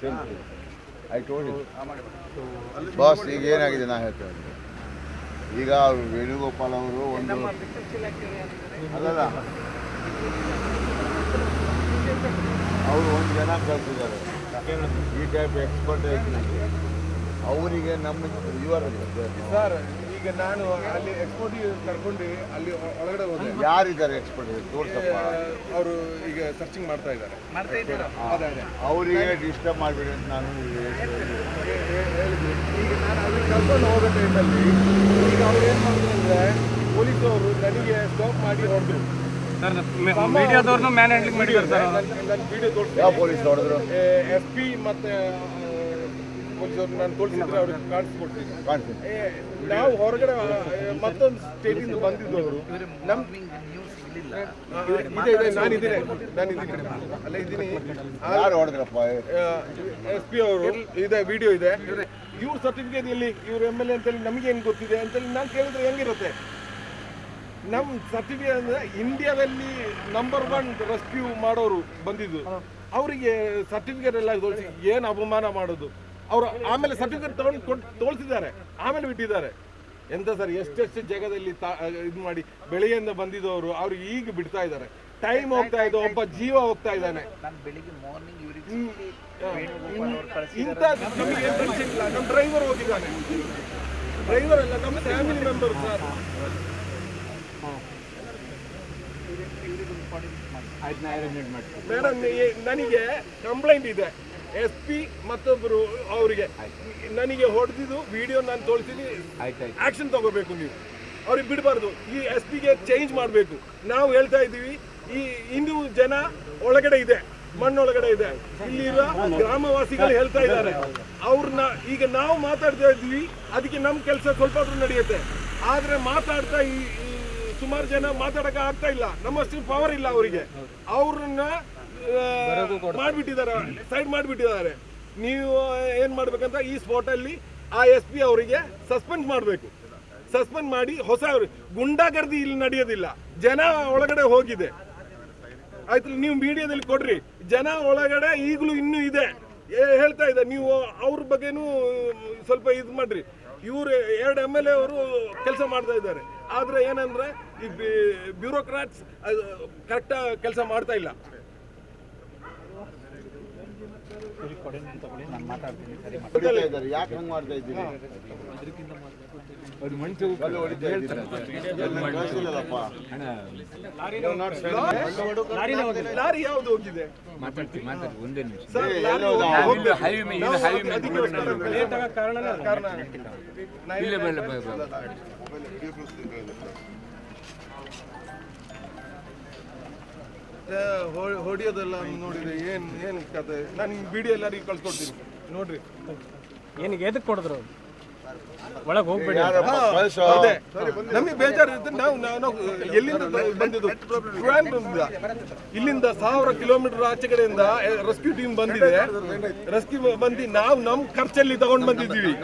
Sir I told boss ಈಗ ಏನಾಗಿದೆ ನಾ ಹೇಳ್ತೇವೆ ಈಗ ಅವರು ವೇಣುಗೋಪಾಲ್ ಅವರು ಒಂದು ಅಲ್ಲ ಅವರು ಒಂದು ಜನ ಕಳಿಸಿದ್ದಾರೆ. ಈ ಟೈಪ್ ಎಕ್ಸ್ಪರ್ಟ್ ಐತಿ. ಅವರಿಗೆ ನಮ್ಮ ಯುವರ್ ಸರ್ ಈಗ ನಾನು ಅಲ್ಲಿ ಎಕ್ಸ್ಪೋರ್ಟ್ ಕರ್ಕೊಂಡು ಅಲ್ಲಿ ಒಳಗಡೆ ಹೋದೆ. ಯಾರಿದ್ದಾರೆ ಎಕ್ಸ್ಪರ್ಟ್ ತೋರ್ಸಪ್ಪ. ಅವರು ಈಗ ಸರ್ಚಿಂಗ್ ಮಾಡ್ತಾ ಇದ್ದಾರೆ. ಅದೇ ಅದೇ. ಅವರಿಗೆ ಡಿಸ್ಟರ್ಬ್ ಮಾಡಬೇಡಿ ಅಂತ ನಾನು ಈಗ ನಾನು ಅಲ್ಲಿ ಕರ್ಕೊಂಡು ಹೋಗೋ ಟೈಮಲ್ಲಿ ಈಗ ಅವ್ರು ಏನು ಮಾಡಿದ್ರು ಅಂದರೆ ಪೊಲೀಸ್ ಅವರು ನನಗೆ ಸ್ಟಾಪ್ ಮಾಡಿ ಹೊಡೆದ್ರು. ಮೀಡಿಯಾದವ್ರನ್ನ ಮ್ಯಾನೇಜ್ ಹ್ಯಾಂಡ್ಲಿಂಗ್ ಮಾಡಿದ್ದಾರೆ ಸರ್ ನನ್ನ ವಿಡಿಯೋ ತೋರಿಸಿ ಯಾವ ಪೊಲೀಸ್ ಹೊಡೆದ್ರು ಎಸ್ ಪಿ ಮತ್ತು ಪೊಲೀಸ್ ಅವ್ರು ನಾನು ತೋರಿಸಿದ್ರೆ ಅವ್ರಿಗೆ ಕಾಣಿಸ್ಕೊಡ್ತೀನಿ. ನಾವು ಹೊರಗಡೆ ಮತ್ತೊಂದು ಸ್ಟೇಟಿಂದ ಬಂದಿದ್ದು ನಮ್ಮ ಇದೆ ಇದೆ ನಾನಿದ್ದೀನಿ. ನಾನಿದ್ದೀನಿ. ಅಲ್ಲೇ ಇದ್ದೀನಿ. ಯಾರು ಹೊಡೆದ್ರಪ್ಪ? ಎಸ್ ಪಿ ಅವರು ಇದೆ ವಿಡಿಯೋ ಇದೆ. ಇವ್ರ ಸರ್ಟಿಫಿಕೇಟ್ ಎಲ್ಲಿ ಇವ್ರ ಎಂ ಎಲ್ ಎ ಅಂತೇಳಿ ನಮಗೆ ಏನು ಗೊತ್ತಿದೆ ಅಂತೇಳಿ ನಾನು ಕೇಳಿದ್ರೆ ಹೆಂಗಿರುತ್ತೆ? ನಮ್ಮ ಸರ್ಟಿಫಿಕೇಟ್ ಅಂದ್ರೆ ಇಂಡಿಯಾದಲ್ಲಿ ನಂಬರ್ ಒನ್ ರೆಸ್ಕ್ಯೂ ಮಾಡೋರು ಬಂದಿದ್ದು. ಅವರಿಗೆ ಸರ್ಟಿಫಿಕೇಟ್ ಎಲ್ಲ ಏನು ಅಪಮಾನ ಮಾಡೋದು? ಅವರು ಆಮೇಲೆ ಸರ್ಟಿಫಿಕೇಟ್ ತಗೊಂಡು ಕೊಟ್ಟು ತೋರಿಸಿದ್ದಾರೆ ಆಮೇಲೆ ಬಿಟ್ಟಿದ್ದಾರೆ. ಎಂತ ಸರ್ ಎಷ್ಟೆಷ್ಟು ಜಾಗದಲ್ಲಿ ತಾ ಇದು ಮಾಡಿ ಬೆಳೆಯಿಂದ ಬಂದಿದ್ದವರು ಅವ್ರು ಈಗ ಬಿಡ್ತಾ ಇದ್ದಾರೆ. ಟೈಮ್ ಹೋಗ್ತಾ ಇದೆ ಒಬ್ಬ ಜೀವ ಹೋಗ್ತಾ ಇದ್ದಾನೆ. ನಮ್ಮ ಡ್ರೈವರ್ ಹೋಗಿದ್ದಾನೆ. ಡ್ರೈವರ್ ಅಲ್ಲ ನಮ್ಮ ಫ್ಯಾಮಿಲಿ ಮೆಂಬರ್ ಸರ್. ಮೇಡಮ್ ನನಗೆ ಕಂಪ್ಲೇಂಟ್ ಇದೆ. ಎಸ್ ಪಿ ಮತ್ತೊಬ್ಬರು ಅವರಿಗೆ. ನನಗೆ ಹೊಡೆದಿದ್ದು ವಿಡಿಯೋ ನಾನು ತೋರಿಸಿದ್ದೀನಿ ಆಕ್ಷನ್ ತಗೋಬೇಕು ನೀವು. ಅವ್ರಿಗೆ ಬಿಡಬಾರ್ದು. ಈ ಎಸ್ ಪಿಗೆ ಚೇಂಜ್ ಮಾಡಬೇಕು. ನಾವು ಹೇಳ್ತಾ ಇದ್ದೀವಿ ಈ ಹಿಂದೂ ಜನ ಒಳಗಡೆ ಇದೆ ಮಣ್ಣೊಳಗಡೆ ಇದೆ. ಇಲ್ಲಿರುವ ಗ್ರಾಮವಾಸಿಗಳು ಹೇಳ್ತಾ ಇದ್ದಾರೆ. ಅವ್ರನ್ನ ಈಗ ನಾವು ಮಾತಾಡ್ತಾ ಇದ್ವಿ ಅದಕ್ಕೆ ನಮ್ಮ ಕೆಲಸ ಸ್ವಲ್ಪ ಆದ್ರೂ ನಡೆಯುತ್ತೆ. ಆದರೆ ಮಾತಾಡ್ತಾ ಈ ಈ ಸುಮಾರು ಜನ ಮಾತಾಡಕ್ಕೆ ಆಗ್ತಾ ಇಲ್ಲ. ನಮ್ಮಷ್ಟು ಪವರ್ ಇಲ್ಲ ಅವರಿಗೆ. ಅವ್ರನ್ನ ಮಾಡಿಬಿಟ್ಟಿದ್ದಾರೆ ಸೈಡ್ ಮಾಡಿಬಿಟ್ಟಿದ್ದಾರೆ. ನೀವು ಏನ್ ಮಾಡ್ಬೇಕಂತ ಈ ಸ್ಪಾಟ್ ಅಲ್ಲಿ ಆ ಎಸ್ ಪಿ ಅವರಿಗೆ ಸಸ್ಪೆಂಡ್ ಮಾಡಬೇಕು. ಸಸ್ಪೆಂಡ್ ಮಾಡಿ ಹೊಸ ಗುಂಡಾಗರ್ದಿ ಇಲ್ಲಿ ನಡೆಯೋದಿಲ್ಲ. ಜನ ಒಳಗಡೆ ಹೋಗಿದೆ. ಆಯ್ತು, ನೀವು ಮೀಡಿಯಾದಲ್ಲಿ ಕೊಡ್ರಿ. ಜನ ಒಳಗಡೆ ಈಗಲೂ ಇನ್ನೂ ಇದೆ. ಹೇಳ್ತಾ ಇದೆ ನೀವು ಅವ್ರ ಬಗ್ಗೆನೂ ಸ್ವಲ್ಪ ಇದು ಮಾಡ್ರಿ. ಇವರು ಎರಡು ಎಂ ಎಲ್ ಎ ಅವರು ಕೆಲಸ ಮಾಡ್ತಾ ಇದ್ದಾರೆ. ಆದರೆ ಏನಂದ್ರೆ ಈ ಬ್ಯೂರೋಕ್ರಾಟ್ಸ್ ಕರೆಕ್ಟಾಗಿ ಕೆಲಸ ಮಾಡ್ತಾ ಇಲ್ಲ. ಹೊಡಿತಾ ಇದ್ದಾರೆ ಯಾಕೆ ಹಂಗೆ ಮಾಡ್ತಾ ಇದ್ದೀರಿ? ಸರಿ ಹೊಡಿತಾ ಇದ್ದೀರಿ. ಎಲ್ಲ ಕಳ್ಸಿಲ್ಲಲ್ಲಪ್ಪ. You're not saying- ಲಾರಿ ಯಾವ್ದು ಹೋಗಿದೆ? ಮಾತಾಡ್ತೀವಿ ಮಾತಾಡಿ ಒಂದೇ ನಿಮಿಷ. highway ಮೇಲೆ- highway ಮೇಲೆ ಕಾರಣ ಕಾರಣ ಇಲ್ಲೇ ಏನ್ ಹೊಡಿಯೋದೆಲ್ಲ ನೋಡಿದೆ ಏನ್ ಏನ್ ಕತೆ? ನಾನು ಈ ವಿಡಿಯೋ ಎಲ್ಲರಿಗೂ ಕಳ್ಸ್ಕೊಡ್ತೀನಿ. ನೋಡ್ರಿ. ಏನಿಗೆ ಎದಕ್ಕೆ ಕೊಡಿದ್ರು ಒಳಗೆ ಹೋಗ್ಬೇಡಿ? ಅದೇ ನಮಗೆ ಬೇಜಾರು ಇರುತ್ತೆ ನಾವು ನಾವು ಎಲ್ಲಿಂದ ಬಂದಿದ್ದು. ಇಲ್ಲಿಂದ ಸಾವಿರ ಕಿಲೋಮೀಟರ್ ಆಚೆ ಕಡೆಯಿಂದ ರೆಸ್ಕ್ಯೂ ಟೀಮ್ ಬಂದಿದೆ. ರೆಸ್ಕ್ಯೂ ಬಂದು ನಾವು ನಮ್ಮ ಖರ್ಚಲ್ಲಿ ತಗೊಂಡ್ ಬಂದಿದ್ದೀವಿ.